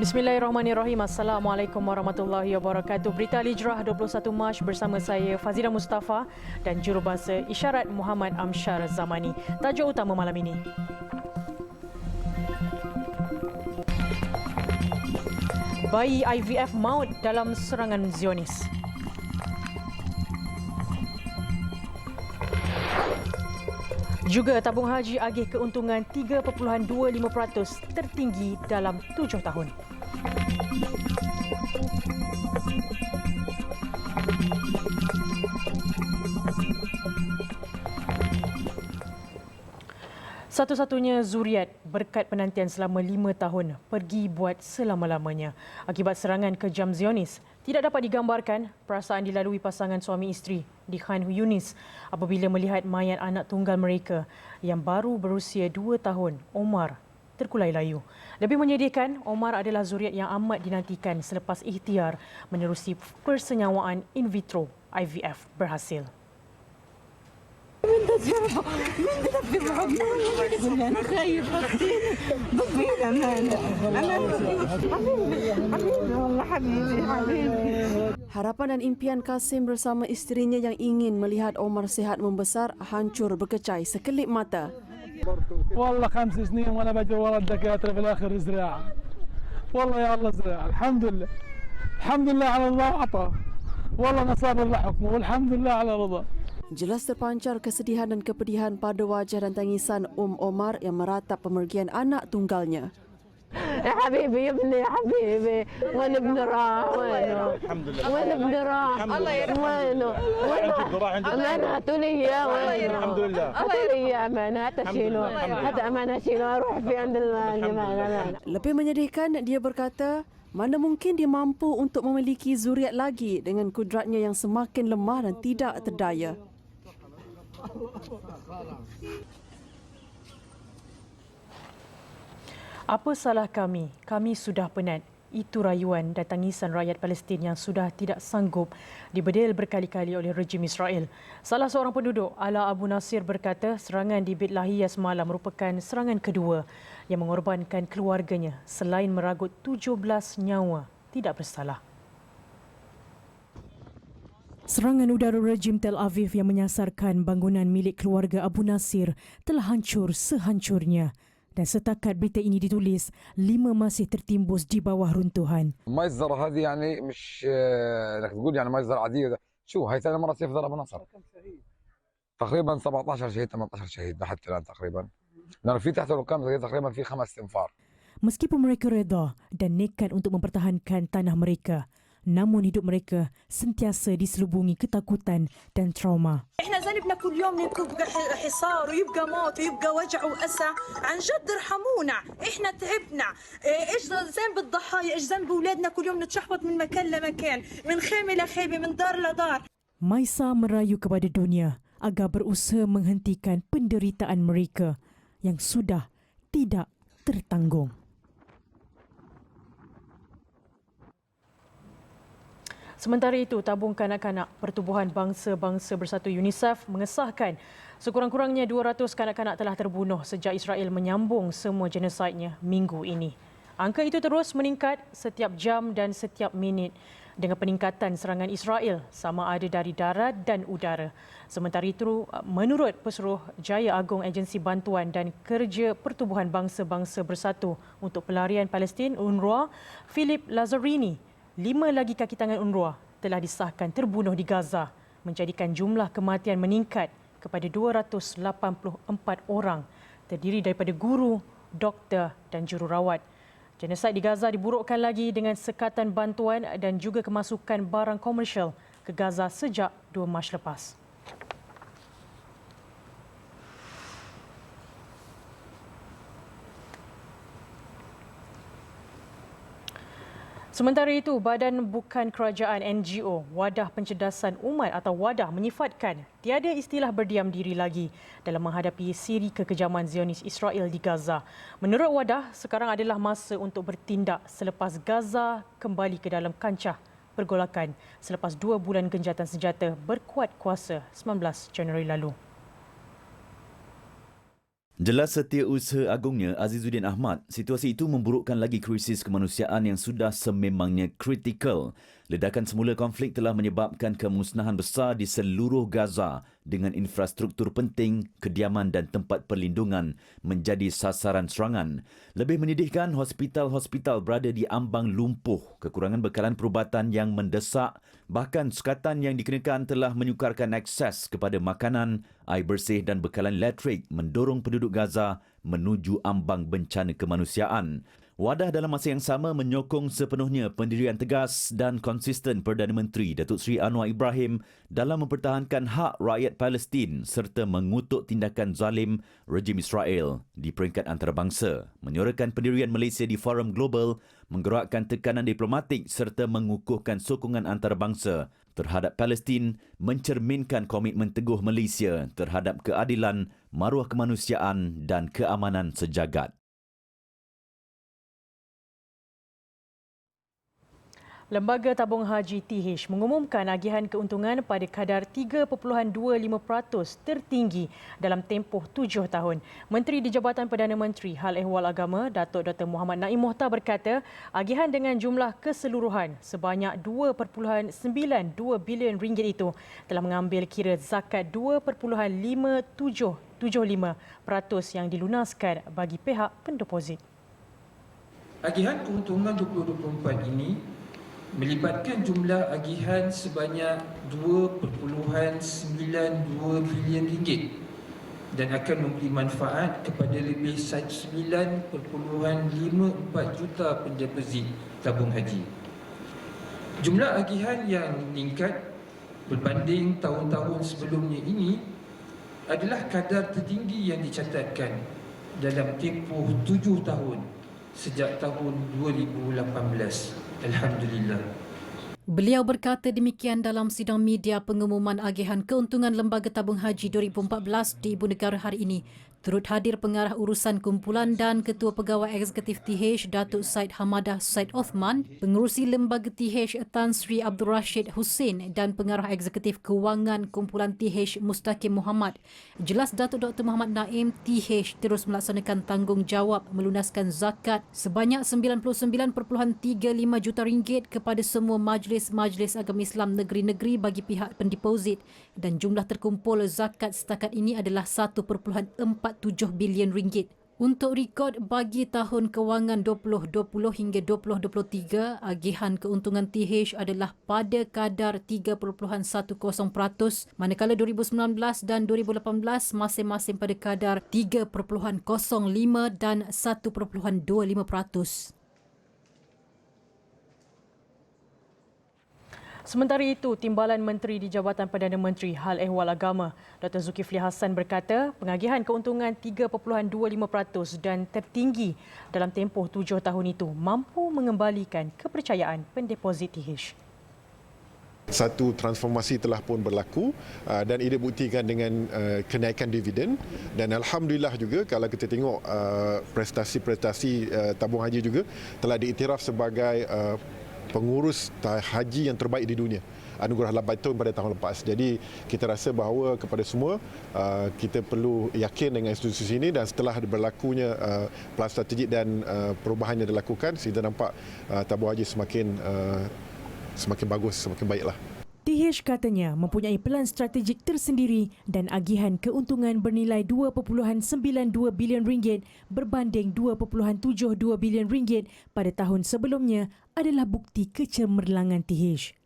Bismillahirrahmanirrahim. Assalamualaikum warahmatullahi wabarakatuh. Berita Al-Hijrah 21 Mac bersama saya Fazira Mustafa dan jurubahasa isyarat Muhammad Amshar Zamani. Tajuk utama malam ini. Bayi IVF maut dalam serangan Zionis. Juga tabung haji agih keuntungan 3.25% tertinggi dalam tujuh tahun. Satu-satunya zuriat berkat penantian selama lima tahun pergi buat selama-lamanya akibat serangan kejam Zionis. Tidak dapat digambarkan perasaan dilalui pasangan suami isteri di Khan Yunis apabila melihat mayat anak tunggal mereka yang baru berusia dua tahun, Omar, terkulai layu. Lebih menyedihkan, Omar adalah zuriat yang amat dinantikan selepas ikhtiar menerusi persenyawaan in vitro IVF berhasil. من تجربة من تدبي بحبنا أنا خايف ضبي أمانة أمانة حبيبي حبيبي والله حبيبي حبيبي Harapan dan impian Kasim bersama isterinya yang ingin melihat Omar sihat membesar hancur berkecai sekelip mata. والله خمس سنين وانا بدي ورا الدكاتره في الاخر زراعه والله يا الله زراعه الحمد لله الحمد لله على الله عطى والله نصاب الله حكمه والحمد لله على رضا Jelas terpancar kesedihan dan kepedihan pada wajah dan tangisan Um Omar yang meratap pemergian anak tunggalnya. يا حبيبي يا ابني يا حبيبي وين ابن راح وينه وين ابن راح وينه وين امانه لي اياه وينه الحمد لله هاتوا لي اياه امانه هات شيله هات امانه شيله اروح في عند الجمال Lebih menyedihkan, dia berkata, mana mungkin dia mampu untuk memiliki zuriat lagi dengan kudratnya yang semakin lemah dan tidak terdaya. Apa salah kami? Kami sudah penat. Itu rayuan dan tangisan rakyat Palestin yang sudah tidak sanggup dibedil berkali-kali oleh rejim Israel. Salah seorang penduduk, Ala Abu Nasir berkata serangan di Beit Lahiyah semalam merupakan serangan kedua yang mengorbankan keluarganya selain meragut 17 nyawa tidak bersalah. Serangan udara rejim Tel Aviv yang menyasarkan bangunan milik keluarga Abu Nasir telah hancur sehancurnya. Dan setakat berita ini ditulis, lima masih tertimbus di bawah runtuhan. مجزرة هذه يعني مش آه، انك تقول يعني مجزرة عادية شو هاي ثاني مرة يفضل ابو نصر تقريبا 17 شهيد 18 شهيد لحد الان تقريبا لانه في تحت الركام تقريبا في خمس تنفار Meskipun mereka reda dan nekat untuk mempertahankan tanah mereka, namun hidup mereka sentiasa diselubungi ketakutan dan trauma. احنا ذنبنا كل يوم يبقى ح- حصار ويبقى موت ويبقى وجع واسى عن جد ارحمونا احنا تعبنا إيه، ايش ذنب الضحايا ايش ذنب اولادنا كل يوم نتشحبط من مكان لمكان من خيمه لخيمه من دار لدار Maisa merayu kepada dunia agar berusaha menghentikan penderitaan mereka yang sudah tidak tertanggung. Sementara itu, tabung kanak-kanak Pertubuhan Bangsa-Bangsa Bersatu UNICEF mengesahkan sekurang-kurangnya 200 kanak-kanak telah terbunuh sejak Israel menyambung semua genosidnya minggu ini. Angka itu terus meningkat setiap jam dan setiap minit dengan peningkatan serangan Israel sama ada dari darat dan udara. Sementara itu, menurut Pesuruh Jaya Agung Agensi Bantuan dan Kerja Pertubuhan Bangsa-Bangsa Bersatu untuk Pelarian Palestin UNRWA, Philip Lazzarini, lima lagi kaki tangan UNRWA telah disahkan terbunuh di Gaza, menjadikan jumlah kematian meningkat kepada 284 orang terdiri daripada guru, doktor dan jururawat. Genosid di Gaza diburukkan lagi dengan sekatan bantuan dan juga kemasukan barang komersial ke Gaza sejak 2 Mac lepas. Sementara itu, Badan Bukan Kerajaan NGO Wadah Pencerdasan Umat atau Wadah menyifatkan tiada istilah berdiam diri lagi dalam menghadapi siri kekejaman Zionis Israel di Gaza. Menurut Wadah, sekarang adalah masa untuk bertindak selepas Gaza kembali ke dalam kancah pergolakan selepas dua bulan genjatan senjata berkuat kuasa 19 Januari lalu. Jelas setiausaha agungnya Azizuddin Ahmad, situasi itu memburukkan lagi krisis kemanusiaan yang sudah sememangnya kritikal. Ledakan semula konflik telah menyebabkan kemusnahan besar di seluruh Gaza dengan infrastruktur penting, kediaman dan tempat perlindungan menjadi sasaran serangan. Lebih menyedihkan, hospital-hospital berada di ambang lumpuh, kekurangan bekalan perubatan yang mendesak, bahkan sukatan yang dikenakan telah menyukarkan akses kepada makanan, air bersih dan bekalan elektrik mendorong penduduk Gaza menuju ambang bencana kemanusiaan. Wadah dalam masa yang sama menyokong sepenuhnya pendirian tegas dan konsisten Perdana Menteri Datuk Seri Anwar Ibrahim dalam mempertahankan hak rakyat Palestin serta mengutuk tindakan zalim rejim Israel di peringkat antarabangsa, menyorakan pendirian Malaysia di forum global, menggerakkan tekanan diplomatik serta mengukuhkan sokongan antarabangsa terhadap Palestin mencerminkan komitmen teguh Malaysia terhadap keadilan, maruah kemanusiaan dan keamanan sejagat. Lembaga Tabung Haji TH mengumumkan agihan keuntungan pada kadar 3.25% tertinggi dalam tempoh tujuh tahun. Menteri di Jabatan Perdana Menteri Hal Ehwal Agama Datuk Dr. Muhammad Naim Mohtar berkata agihan dengan jumlah keseluruhan sebanyak 2.92 bilion ringgit itu telah mengambil kira zakat 2.5775% yang dilunaskan bagi pihak pendeposit. Agihan keuntungan 2024 ini melibatkan jumlah agihan sebanyak 2.92 bilion ringgit dan akan memberi manfaat kepada lebih 9.54 juta pendeposit tabung haji. Jumlah agihan yang meningkat berbanding tahun-tahun sebelumnya ini adalah kadar tertinggi yang dicatatkan dalam tempoh tujuh tahun sejak tahun 2018. Alhamdulillah. Beliau berkata demikian dalam sidang media pengumuman agihan keuntungan Lembaga Tabung Haji 2014 di Ibu Negara hari ini Turut hadir pengarah urusan kumpulan dan Ketua Pegawai Eksekutif TH Datuk Said Hamadah Said Othman, pengurusi lembaga TH Tan Sri Abdul Rashid Hussein dan pengarah eksekutif kewangan kumpulan TH Mustaqim Muhammad. Jelas Datuk Dr. Muhammad Naim TH terus melaksanakan tanggungjawab melunaskan zakat sebanyak 99.35 juta ringgit kepada semua majlis-majlis agama Islam negeri-negeri bagi pihak pendeposit dan jumlah terkumpul zakat setakat ini adalah 1.4 1.47 bilion ringgit. Untuk rekod bagi tahun kewangan 2020 hingga 2023, agihan keuntungan TH adalah pada kadar 3.10%, manakala 2019 dan 2018 masing-masing pada kadar 3.05 dan 1.25%. Sementara itu, Timbalan Menteri di Jabatan Perdana Menteri Hal Ehwal Agama, Dr. Zulkifli Hassan berkata, pengagihan keuntungan 3.25% dan tertinggi dalam tempoh tujuh tahun itu mampu mengembalikan kepercayaan pendeposit TH. Satu transformasi telah pun berlaku uh, dan ini buktikan dengan uh, kenaikan dividen dan alhamdulillah juga kalau kita tengok uh, prestasi-prestasi tabung haji juga telah diiktiraf sebagai pengurus haji yang terbaik di dunia anugerah Labaitun pada tahun lepas. Jadi kita rasa bahawa kepada semua uh, kita perlu yakin dengan institusi ini dan setelah berlakunya uh, pelan strategik dan uh, perubahan yang dilakukan kita nampak tabung haji semakin semakin bagus, semakin baiklah. TH katanya mempunyai pelan strategik tersendiri dan agihan keuntungan bernilai 2.92 bilion ringgit berbanding 2.72 bilion ringgit pada tahun sebelumnya adalah bukti kecemerlangan TH.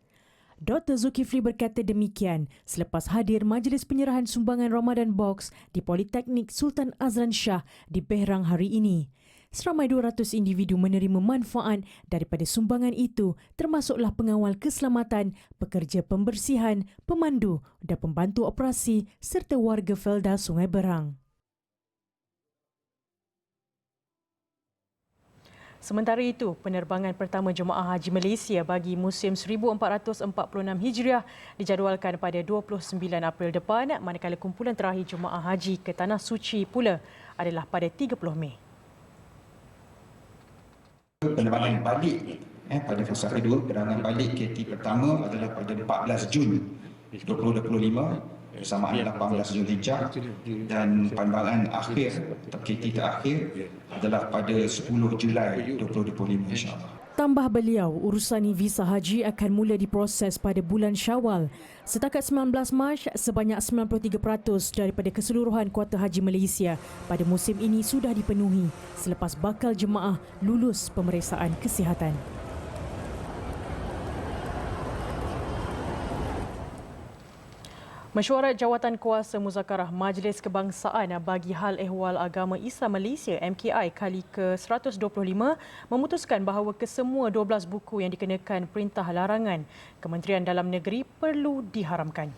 Dr. Zulkifli berkata demikian selepas hadir majlis penyerahan sumbangan Ramadan Box di Politeknik Sultan Azlan Shah di Pehrang hari ini seramai 200 individu menerima manfaat daripada sumbangan itu termasuklah pengawal keselamatan, pekerja pembersihan, pemandu dan pembantu operasi serta warga Felda Sungai Berang. Sementara itu, penerbangan pertama Jemaah Haji Malaysia bagi musim 1446 Hijriah dijadualkan pada 29 April depan manakala kumpulan terakhir Jemaah Haji ke Tanah Suci pula adalah pada 30 Mei penerbangan balik eh, pada fasa kedua penerbangan balik KT pertama adalah pada 14 Jun 2025 bersamaan 18 Zulhijjah dan pandangan akhir KT terakhir adalah pada 10 Julai 2025 insyaAllah. Tambah beliau, urusan visa haji akan mula diproses pada bulan Syawal. Setakat 19 Mac, sebanyak 93% daripada keseluruhan kuota haji Malaysia pada musim ini sudah dipenuhi selepas bakal jemaah lulus pemeriksaan kesihatan. Mesyuarat Jawatan Kuasa Muzakarah Majlis Kebangsaan bagi Hal Ehwal Agama Islam Malaysia MKI kali ke-125 memutuskan bahawa kesemua 12 buku yang dikenakan perintah larangan Kementerian Dalam Negeri perlu diharamkan.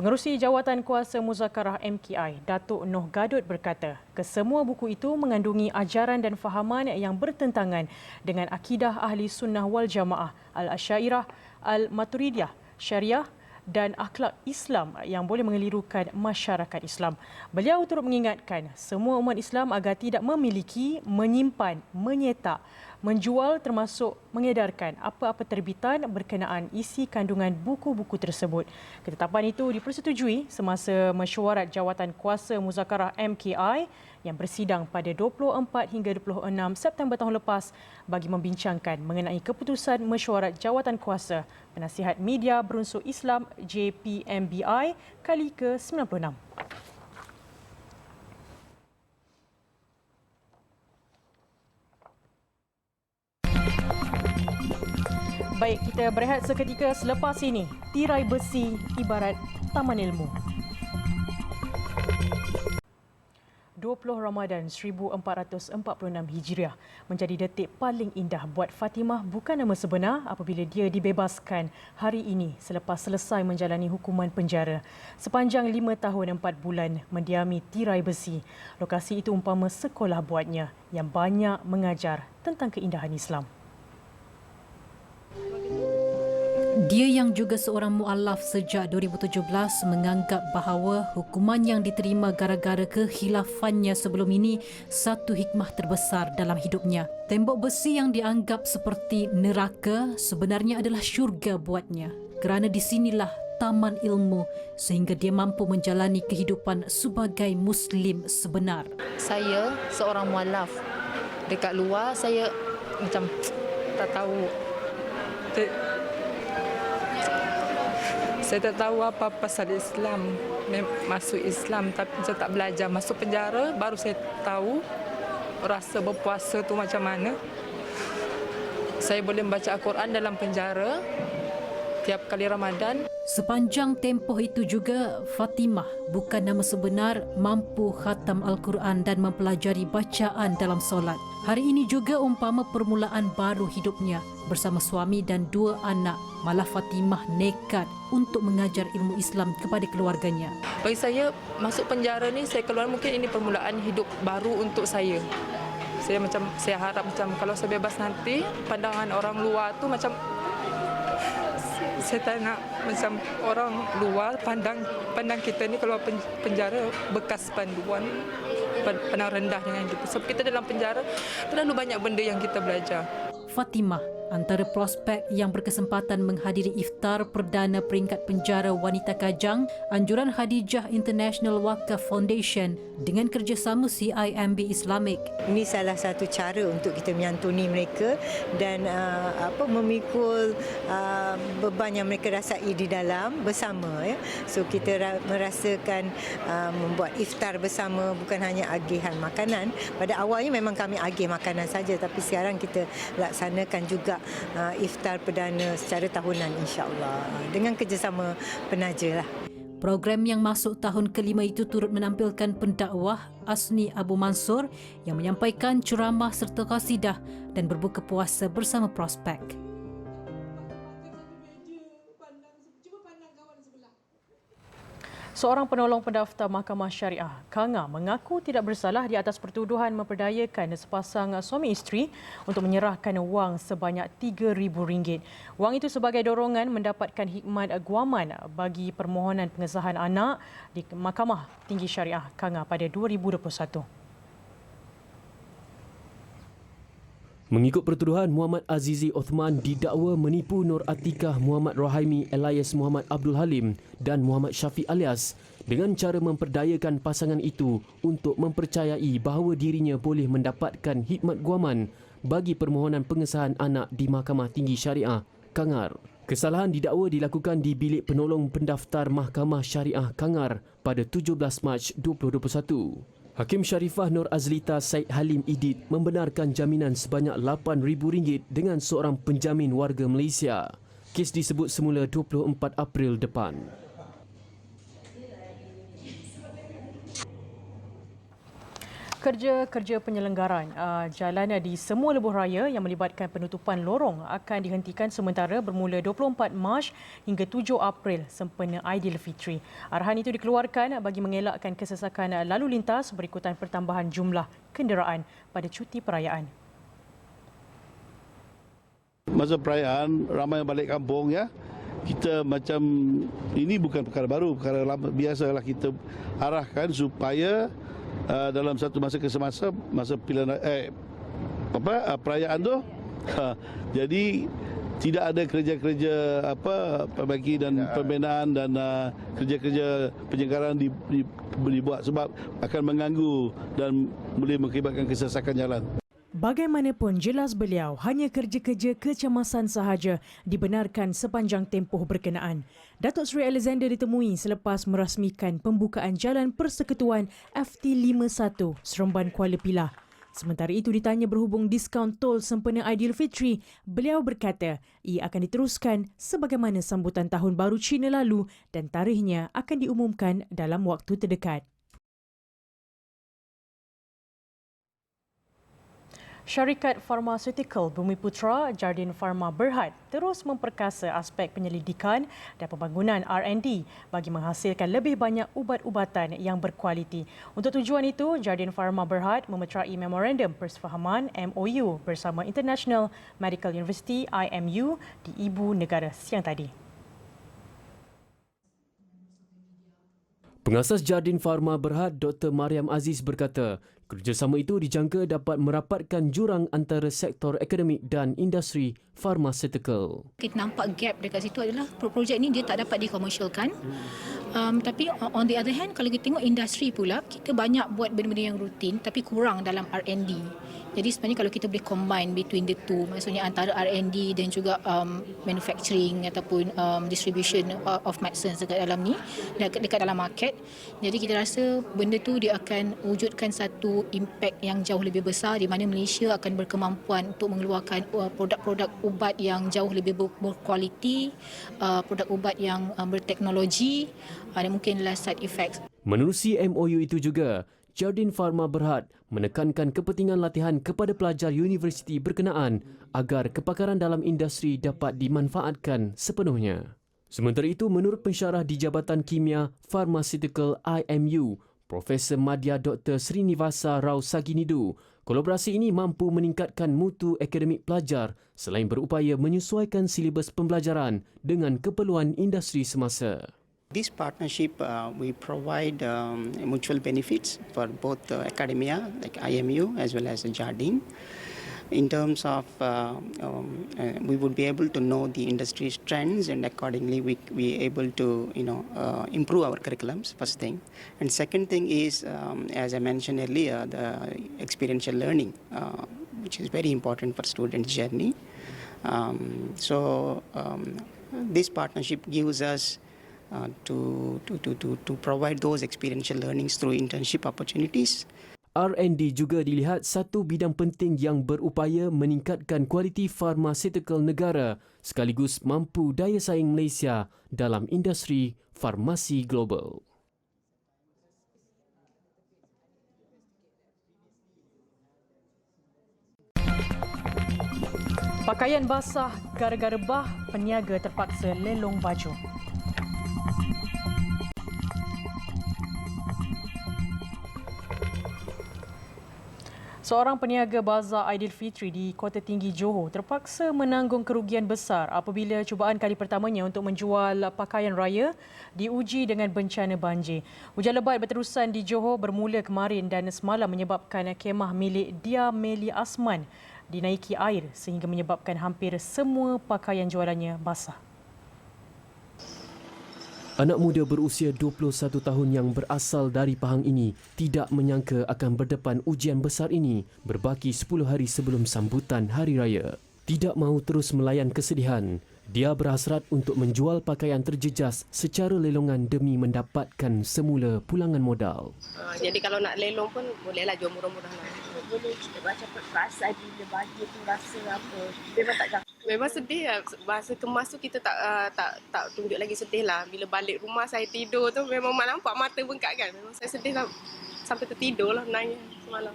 Pengerusi Jawatan Kuasa Muzakarah MKI, Datuk Noh Gadut berkata, kesemua buku itu mengandungi ajaran dan fahaman yang bertentangan dengan akidah Ahli Sunnah wal Jamaah, Al-Asyairah, Al-Maturidiyah, Syariah dan akhlak Islam yang boleh mengelirukan masyarakat Islam. Beliau turut mengingatkan semua umat Islam agar tidak memiliki, menyimpan, menyetak, menjual termasuk mengedarkan apa-apa terbitan berkenaan isi kandungan buku-buku tersebut. Ketetapan itu dipersetujui semasa mesyuarat Jawatan Kuasa Muzakarah MKI yang bersidang pada 24 hingga 26 September tahun lepas bagi membincangkan mengenai keputusan mesyuarat jawatan kuasa penasihat media berunsur Islam JPMBI kali ke-96. Baik, kita berehat seketika selepas ini. Tirai besi ibarat taman ilmu. 20 Ramadan 1446 Hijriah menjadi detik paling indah buat Fatimah bukan nama sebenar apabila dia dibebaskan hari ini selepas selesai menjalani hukuman penjara. Sepanjang 5 tahun 4 bulan mendiami tirai besi, lokasi itu umpama sekolah buatnya yang banyak mengajar tentang keindahan Islam. Dia yang juga seorang mualaf sejak 2017 menganggap bahawa hukuman yang diterima gara-gara kehilafannya sebelum ini satu hikmah terbesar dalam hidupnya. Tembok besi yang dianggap seperti neraka sebenarnya adalah syurga buatnya. Kerana di sinilah taman ilmu sehingga dia mampu menjalani kehidupan sebagai muslim sebenar. Saya seorang mualaf. Dekat luar saya macam tak tahu saya tak tahu apa pasal Islam, masuk Islam tapi saya tak belajar. Masuk penjara baru saya tahu rasa berpuasa tu macam mana. Saya boleh membaca Al-Quran dalam penjara tiap kali Ramadan. Sepanjang tempoh itu juga Fatimah bukan nama sebenar mampu khatam Al-Quran dan mempelajari bacaan dalam solat. Hari ini juga umpama permulaan baru hidupnya bersama suami dan dua anak. Malah Fatimah nekat untuk mengajar ilmu Islam kepada keluarganya. Bagi saya masuk penjara ni saya keluar mungkin ini permulaan hidup baru untuk saya. Saya macam saya harap macam kalau saya bebas nanti pandangan orang luar tu macam saya tak nak macam orang luar pandang pandang kita ni kalau penjara bekas panduan pandang rendah dengan kita. Sebab kita dalam penjara terlalu banyak benda yang kita belajar. Fatimah antara prospek yang berkesempatan menghadiri iftar perdana peringkat penjara wanita Kajang anjuran Hadijah International Wakaf Foundation dengan kerjasama CIMB Islamic. Ini salah satu cara untuk kita menyantuni mereka dan uh, apa memikul uh, beban yang mereka rasai di dalam bersama ya. So kita ra- merasakan uh, membuat iftar bersama bukan hanya agihan makanan. Pada awalnya memang kami agih makanan saja tapi sekarang kita laksanakan juga uh, iftar perdana secara tahunan insya-Allah dengan kerjasama penaja lah. Program yang masuk tahun kelima itu turut menampilkan pendakwah Asni Abu Mansur yang menyampaikan ceramah serta kasidah dan berbuka puasa bersama prospek. Seorang penolong pendaftar Mahkamah Syariah, Kanga, mengaku tidak bersalah di atas pertuduhan memperdayakan sepasang suami isteri untuk menyerahkan wang sebanyak RM3,000. Wang itu sebagai dorongan mendapatkan hikmat guaman bagi permohonan pengesahan anak di Mahkamah Tinggi Syariah Kanga pada 2021. Mengikut pertuduhan, Muhammad Azizi Othman didakwa menipu Nur Atikah Muhammad Rohaimi alias Muhammad Abdul Halim dan Muhammad Syafiq alias dengan cara memperdayakan pasangan itu untuk mempercayai bahawa dirinya boleh mendapatkan hikmat guaman bagi permohonan pengesahan anak di Mahkamah Tinggi Syariah, Kangar. Kesalahan didakwa dilakukan di bilik penolong pendaftar Mahkamah Syariah Kangar pada 17 Mac 2021. Hakim Sharifah Nur Azlita Said Halim Idit membenarkan jaminan sebanyak RM8,000 dengan seorang penjamin warga Malaysia. Kes disebut semula 24 April depan. Kerja-kerja penyelenggaran uh, jalan di semua lebuh raya yang melibatkan penutupan lorong akan dihentikan sementara bermula 24 Mac hingga 7 April sempena Aidilfitri. Arahan itu dikeluarkan bagi mengelakkan kesesakan lalu lintas berikutan pertambahan jumlah kenderaan pada cuti perayaan. Masa perayaan ramai yang balik kampung ya. Kita macam ini bukan perkara baru, perkara lama biasalah kita arahkan supaya uh, dalam satu masa ke semasa masa pilihan eh apa uh, perayaan tu uh, jadi tidak ada kerja-kerja apa perbaiki dan pembinaan dan uh, kerja-kerja penyelenggaraan di, di, dibuat sebab akan mengganggu dan boleh mengakibatkan kesesakan jalan. Bagaimanapun jelas beliau hanya kerja-kerja kecemasan sahaja dibenarkan sepanjang tempoh berkenaan. Datuk Seri Alexander ditemui selepas merasmikan pembukaan jalan persekutuan FT51 Seremban Kuala Pilah. Sementara itu ditanya berhubung diskaun tol sempena Aidilfitri, beliau berkata ia akan diteruskan sebagaimana sambutan tahun baru Cina lalu dan tarikhnya akan diumumkan dalam waktu terdekat. Syarikat Farmaceutical Bumi Putra Jardin Pharma Berhad terus memperkasa aspek penyelidikan dan pembangunan R&D bagi menghasilkan lebih banyak ubat-ubatan yang berkualiti. Untuk tujuan itu, Jardin Pharma Berhad memeterai memorandum persefahaman MOU bersama International Medical University IMU di Ibu Negara siang tadi. Pengasas Jardin Pharma Berhad Dr. Mariam Aziz berkata, kerjasama itu dijangka dapat merapatkan jurang antara sektor akademik dan industri pharmaceutical. Kita nampak gap dekat situ adalah projek ini dia tak dapat dikomersialkan. Um, tapi on the other hand kalau kita tengok industri pula kita banyak buat benda-benda yang rutin tapi kurang dalam R&D. Jadi sebenarnya kalau kita boleh combine between the two, maksudnya antara R&D dan juga um, manufacturing ataupun um, distribution of medicine dekat dalam ni, dekat, dekat dalam market. Jadi kita rasa benda tu dia akan wujudkan satu impact yang jauh lebih besar di mana Malaysia akan berkemampuan untuk mengeluarkan uh, produk-produk ubat yang jauh lebih berkualiti, uh, produk ubat yang um, berteknologi uh, dan mungkin less side effects. Menerusi MOU itu juga, Jardin Pharma Berhad menekankan kepentingan latihan kepada pelajar universiti berkenaan agar kepakaran dalam industri dapat dimanfaatkan sepenuhnya. Sementara itu, menurut pensyarah di Jabatan Kimia Pharmaceutical IMU, Profesor Madya Dr. Srinivasa Rao Saginidu, kolaborasi ini mampu meningkatkan mutu akademik pelajar selain berupaya menyesuaikan silibus pembelajaran dengan keperluan industri semasa. This partnership, uh, we provide um, mutual benefits for both uh, academia, like IMU, as well as Jardine. In terms of, uh, um, uh, we would be able to know the industry's trends, and accordingly, we we able to, you know, uh, improve our curriculums. First thing, and second thing is, um, as I mentioned earlier, the experiential learning, uh, which is very important for students' journey. Um, so, um, this partnership gives us uh, to, to, to, to, to provide those experiential learnings through internship opportunities. R&D juga dilihat satu bidang penting yang berupaya meningkatkan kualiti farmaseutical negara sekaligus mampu daya saing Malaysia dalam industri farmasi global. Pakaian basah gara-gara bah, peniaga terpaksa lelong baju. Seorang peniaga bazar Aidilfitri di Kota Tinggi Johor terpaksa menanggung kerugian besar apabila cubaan kali pertamanya untuk menjual pakaian raya diuji dengan bencana banjir. Hujan lebat berterusan di Johor bermula kemarin dan semalam menyebabkan kemah milik Dia Meli Asman dinaiki air sehingga menyebabkan hampir semua pakaian jualannya basah. Anak muda berusia 21 tahun yang berasal dari Pahang ini tidak menyangka akan berdepan ujian besar ini berbaki 10 hari sebelum sambutan Hari Raya. Tidak mahu terus melayan kesedihan, dia berhasrat untuk menjual pakaian terjejas secara lelongan demi mendapatkan semula pulangan modal. Uh, jadi kalau nak lelong pun bolehlah jual murah-murah lah. Boleh cerita macam perasaan bila bagi tu rasa apa? Memang tak cakap. Memang sedih lah. Bahasa kemas tu kita tak uh, tak tak tunjuk lagi sedih lah. Bila balik rumah saya tidur tu memang mak nampak mata bengkak kan. Memang saya sedih lah. Sampai tertidur lah nangis semalam.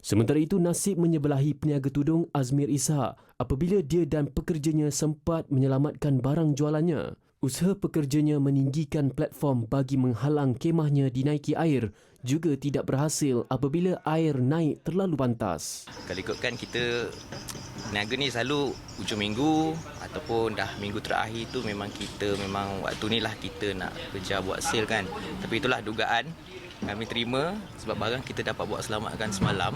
Sementara itu, nasib menyebelahi peniaga tudung Azmir Ishak apabila dia dan pekerjanya sempat menyelamatkan barang jualannya. Usaha pekerjanya meninggikan platform bagi menghalang kemahnya dinaiki air juga tidak berhasil apabila air naik terlalu pantas. Kalau ikutkan kita Niaga ni selalu ujung minggu ataupun dah minggu terakhir tu memang kita memang waktu ni lah kita nak kerja buat sale kan. Tapi itulah dugaan kami terima sebab barang kita dapat buat selamatkan semalam.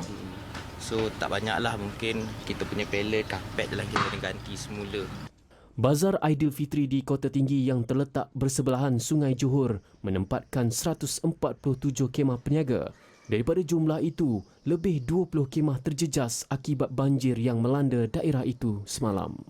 So tak banyaklah mungkin kita punya pallet, karpet dalam kita kena ganti semula. Bazar Aidilfitri di Kota Tinggi yang terletak bersebelahan Sungai Johor menempatkan 147 kemah peniaga. Daripada jumlah itu, lebih 20 kemah terjejas akibat banjir yang melanda daerah itu semalam.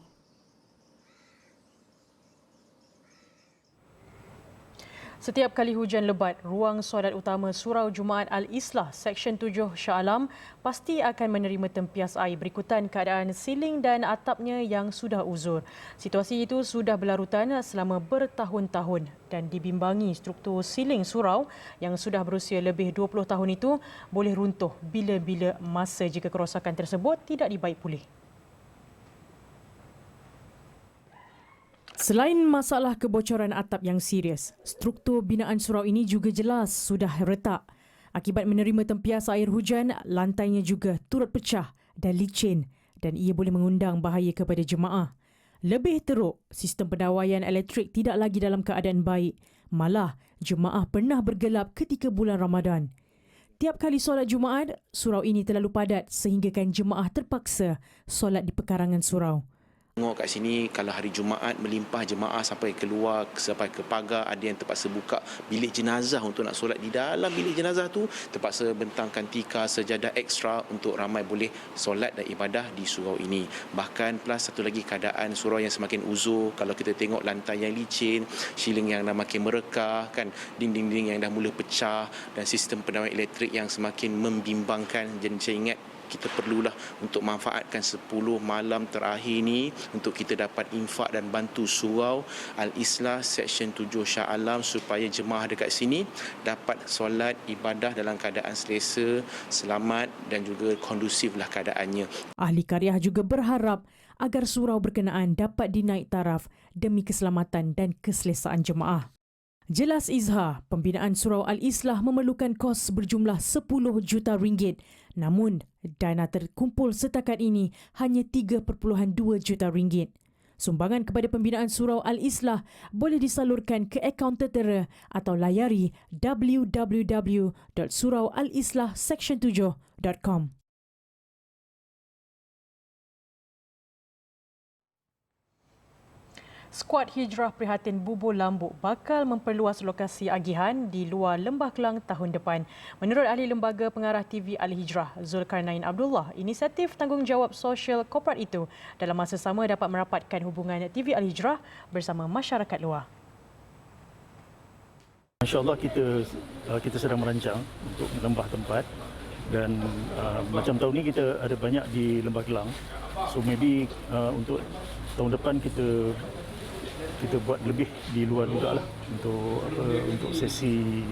Setiap kali hujan lebat, ruang solat utama Surau Jumaat Al-Islah Seksyen 7 Shah Alam pasti akan menerima tempias air berikutan keadaan siling dan atapnya yang sudah uzur. Situasi itu sudah berlarutan selama bertahun-tahun dan dibimbangi struktur siling surau yang sudah berusia lebih 20 tahun itu boleh runtuh bila-bila masa jika kerosakan tersebut tidak dibaik pulih. Selain masalah kebocoran atap yang serius, struktur binaan surau ini juga jelas sudah retak. Akibat menerima tempias air hujan, lantainya juga turut pecah dan licin dan ia boleh mengundang bahaya kepada jemaah. Lebih teruk, sistem pendawaian elektrik tidak lagi dalam keadaan baik. Malah, jemaah pernah bergelap ketika bulan Ramadan. Tiap kali solat Jumaat, surau ini terlalu padat sehinggakan jemaah terpaksa solat di pekarangan surau. Tengok kat sini kalau hari Jumaat melimpah jemaah sampai keluar sampai ke pagar ada yang terpaksa buka bilik jenazah untuk nak solat di dalam bilik jenazah tu terpaksa bentangkan tika sejadah ekstra untuk ramai boleh solat dan ibadah di surau ini. Bahkan plus satu lagi keadaan surau yang semakin uzur kalau kita tengok lantai yang licin, siling yang dah makin merekah kan, dinding-dinding yang dah mula pecah dan sistem pendawaian elektrik yang semakin membimbangkan. Jadi saya ingat kita perlulah untuk manfaatkan 10 malam terakhir ni untuk kita dapat infak dan bantu surau Al-Islah Seksyen 7 Shah Alam supaya jemaah dekat sini dapat solat ibadah dalam keadaan selesa, selamat dan juga kondusiflah keadaannya. Ahli karyah juga berharap agar surau berkenaan dapat dinaik taraf demi keselamatan dan keselesaan jemaah. Jelas Izhar, pembinaan Surau Al-Islah memerlukan kos berjumlah 10 juta ringgit. Namun, dana terkumpul setakat ini hanya 3.2 juta ringgit. Sumbangan kepada pembinaan Surau Al-Islah boleh disalurkan ke akaun tertera atau layari www.suraualislah-7.com. Skuad Hijrah Prihatin Bubur Lambuk bakal memperluas lokasi agihan di luar Lembah Kelang tahun depan. Menurut ahli lembaga pengarah TV Al-Hijrah, Zulkarnain Abdullah, inisiatif tanggungjawab sosial korporat itu dalam masa sama dapat merapatkan hubungan TV Al-Hijrah bersama masyarakat luar. InsyaAllah kita uh, kita sedang merancang untuk lembah tempat dan uh, macam tahun ni kita ada banyak di Lembah Kelang. So maybe uh, untuk tahun depan kita kita buat lebih di luar juga lah untuk apa, untuk sesi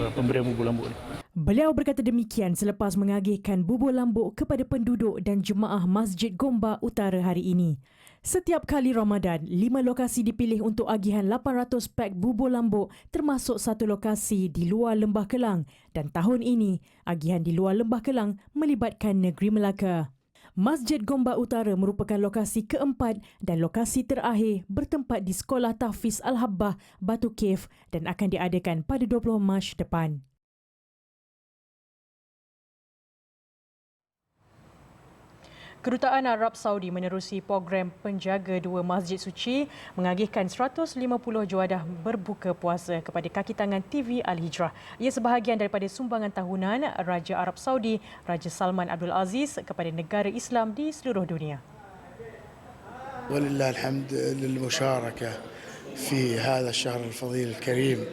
uh, pemberian bubur lambuk ni. Beliau berkata demikian selepas mengagihkan bubur lambuk kepada penduduk dan jemaah Masjid Gomba Utara hari ini. Setiap kali Ramadan, lima lokasi dipilih untuk agihan 800 pak bubur lambuk termasuk satu lokasi di luar Lembah Kelang dan tahun ini agihan di luar Lembah Kelang melibatkan Negeri Melaka. Masjid Gomba Utara merupakan lokasi keempat dan lokasi terakhir bertempat di Sekolah Tahfiz Al-Habbah Batu Cave dan akan diadakan pada 20 Mac depan. Kedutaan Arab Saudi menerusi program penjaga dua masjid suci mengagihkan 150 juadah berbuka puasa kepada kaki tangan TV Al-Hijrah. Ia sebahagian daripada sumbangan tahunan Raja Arab Saudi Raja Salman Abdul Aziz kepada negara Islam di seluruh dunia. ولله الحمد للمشاركة في هذا الشهر الفضيل الكريم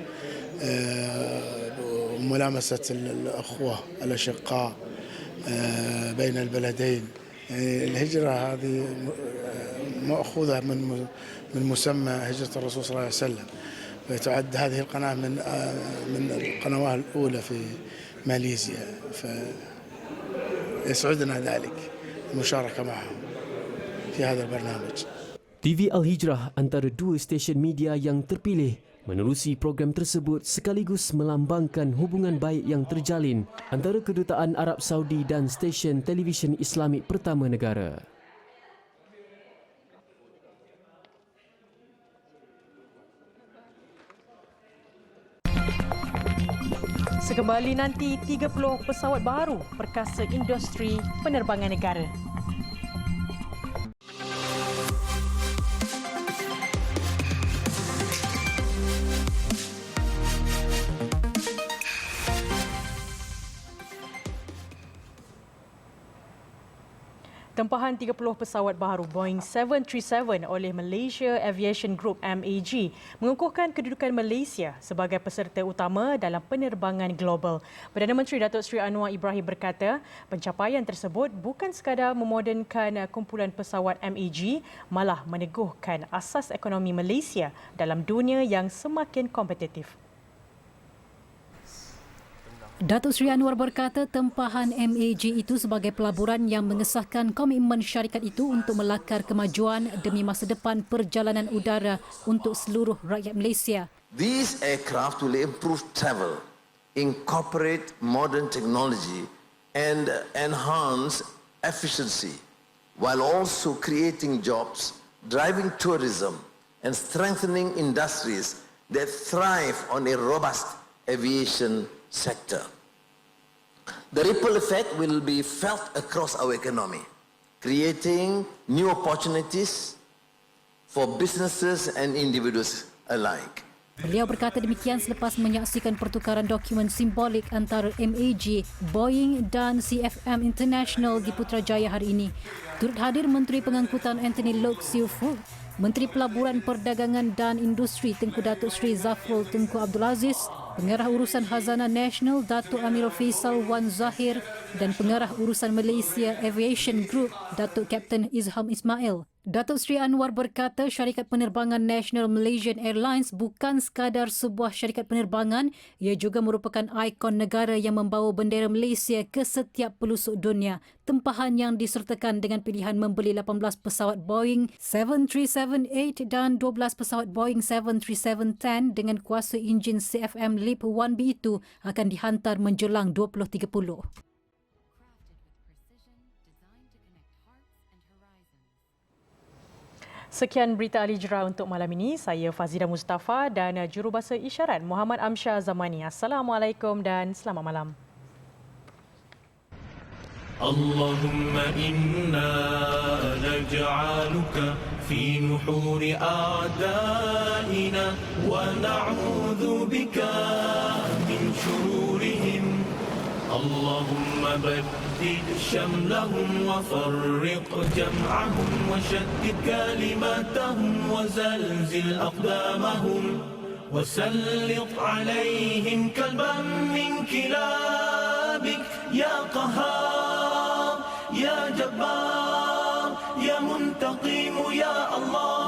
آه، ملامسة الأخوة الأشقاء آه، بين البلدين يعني الهجرة هذه مأخوذة من من مسمى هجرة الرسول صلى الله عليه وسلم. وتعد هذه القناة من آه، من القنوات الأولى في ماليزيا. فيسعدنا ذلك. المشاركة معهم في هذا البرنامج. TV Al-Hijrah antara dua stesen media yang terpilih. Menerusi program tersebut sekaligus melambangkan hubungan baik yang terjalin antara kedutaan Arab Saudi dan stesen televisyen Islamik pertama negara. Sekembali nanti 30 pesawat baru perkasa industri penerbangan negara. Tempahan 30 pesawat baru Boeing 737 oleh Malaysia Aviation Group MAG mengukuhkan kedudukan Malaysia sebagai peserta utama dalam penerbangan global. Perdana Menteri Datuk Seri Anwar Ibrahim berkata, pencapaian tersebut bukan sekadar memodernkan kumpulan pesawat MAG, malah meneguhkan asas ekonomi Malaysia dalam dunia yang semakin kompetitif. Datuk Seri Anwar berkata tempahan MAG itu sebagai pelaburan yang mengesahkan komitmen syarikat itu untuk melakar kemajuan demi masa depan perjalanan udara untuk seluruh rakyat Malaysia. These aircraft will improve travel, incorporate modern technology, and enhance efficiency, while also creating jobs, driving tourism, and strengthening industries that thrive on a robust aviation sector. The ripple effect will be felt across our economy, creating new opportunities for businesses and individuals alike. Beliau berkata demikian selepas menyaksikan pertukaran dokumen simbolik antara MAG, Boeing dan CFM International di Putrajaya hari ini. Turut hadir Menteri Pengangkutan Anthony Loke Siu Fu, Menteri Pelaburan Perdagangan dan Industri Tengku Datuk Seri Zafrul Tengku Abdul Aziz, Pengarah Urusan Khazanah Nasional Datuk Amirul Faisal Wan Zahir dan Pengarah Urusan Malaysia Aviation Group Datuk Kapten Izham Ismail. Datuk Seri Anwar berkata syarikat penerbangan National Malaysian Airlines bukan sekadar sebuah syarikat penerbangan, ia juga merupakan ikon negara yang membawa bendera Malaysia ke setiap pelosok dunia. Tempahan yang disertakan dengan pilihan membeli 18 pesawat Boeing 737-8 dan 12 pesawat Boeing 737-10 dengan kuasa enjin CFM LEAP 1B itu akan dihantar menjelang 2030. Sekian berita Ali Jera untuk malam ini. Saya Fazida Mustafa dan jurubahasa isyarat Muhammad Amsyah Zamani. Assalamualaikum dan selamat malam. اللهم إنا نجعلك في نحور أعدائنا ونعوذ بك من شرورهم اللهم بدد شملهم وفرق جمعهم وشتت كلماتهم وزلزل أقدامهم وسلط عليهم كلبا من كلابك. يا قهار يا جبار يا منتقم يا الله.